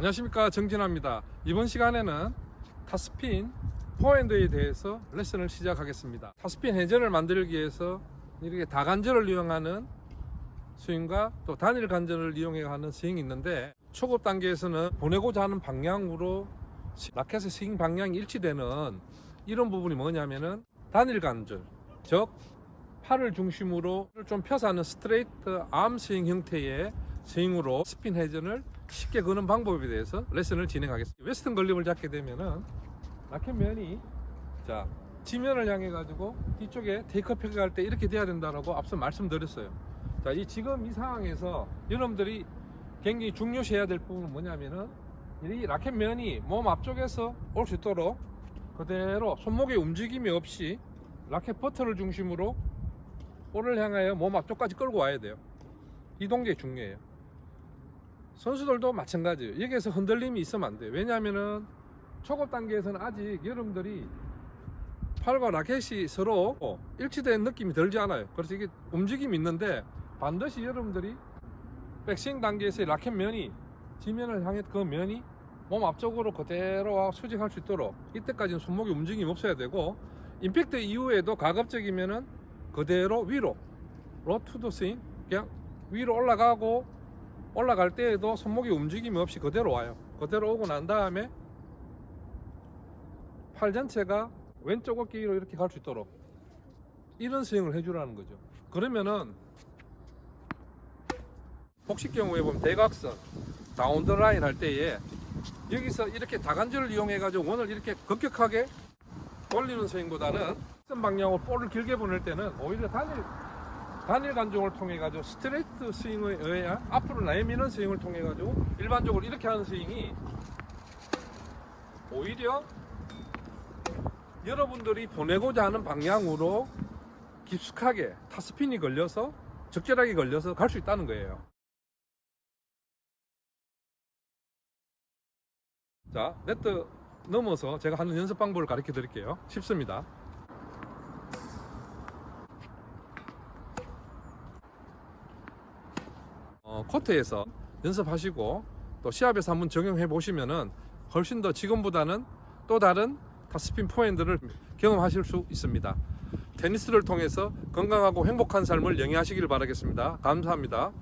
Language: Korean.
안녕하십니까 정진아입니다. 이번 시간에는 타스핀 포핸드에 대해서 레슨을 시작하겠습니다. 타스핀 회전을 만들기 위해서 이렇게 다관절을 이용하는 스윙과 또 단일 관절을 이용해 하는 스윙이 있는데 초급 단계에서는 보내고자 하는 방향으로 시- 라켓의 스윙 방향이 일치되는 이런 부분이 뭐냐면은 단일 관절 즉 팔을 중심으로 좀 펴서 하는 스트레이트 암 스윙 형태의 스윙으로 스핀 회전을 쉽게 거는 방법에 대해서 레슨을 진행하겠습니다. 웨스턴 걸립을 잡게 되면은 라켓 면이 자 지면을 향해 가지고 뒤쪽에 테이크업 할때 이렇게 돼야 된다라고 앞서 말씀드렸어요. 자, 이 지금 이 상황에서 여러분들이 굉장히 중요시해야 될 부분은 뭐냐면은 이 라켓 면이 몸 앞쪽에서 올 수 있도록 그대로 손목의 움직임이 없이 라켓 버터를 중심으로 볼을 향하여 몸 앞쪽까지 끌고 와야 돼요. 이 동작이 중요해요. 선수들도 마찬가지예요. 여기에서 흔들림이 있으면 안 돼요. 왜냐하면은 초급 단계에서는 아직 여러분들이 팔과 라켓이 서로 일치된 느낌이 들지 않아요. 그래서 이게 움직임이 있는데 반드시 여러분들이 백스윙 단계에서의 라켓 면이 지면을 향해 그 면이 몸 앞쪽으로 그대로 수직할 수 있도록 이때까지는 손목이 움직임이 없어야 되고 임팩트 이후에도 가급적이면은 그대로 위로 로투드 스윙 그냥 위로 올라가고 올라갈 때에도 손목이 움직임이 없이 그대로 와요. 그대로 오고 난 다음에 팔 전체가 왼쪽 어깨로 이렇게 갈 수 있도록 이런 스윙을 해주라는 거죠. 그러면은 복식 경우에 보면 대각선 다운 더 라인 할 때에 여기서 이렇게 다관절을 이용해 가지고 원을 이렇게 급격하게 돌리는 스윙보다는 선 방향으로 볼을 길게 보낼 때는 오히려 단일 단일 관종을 통해 가지고 스트레이트 스윙에 의해 앞으로 내미는 스윙을 통해 가지고 일반적으로 이렇게 하는 스윙이 오히려 여러분들이 보내고자 하는 방향으로 깊숙하게 타스핀이 걸려서 적절하게 걸려서 갈 수 있다는 거예요. 자, 네트 넘어서 제가 하는 연습 방법을 가르쳐 드릴게요. 쉽습니다. 어, 코트에서 연습하시고 또 시합에서 한번 적용해 보시면은 훨씬 더 지금보다는 또 다른 타스핀 포핸드를 경험하실 수 있습니다. 테니스를 통해서 건강하고 행복한 삶을 영위하시길 바라겠습니다. 감사합니다.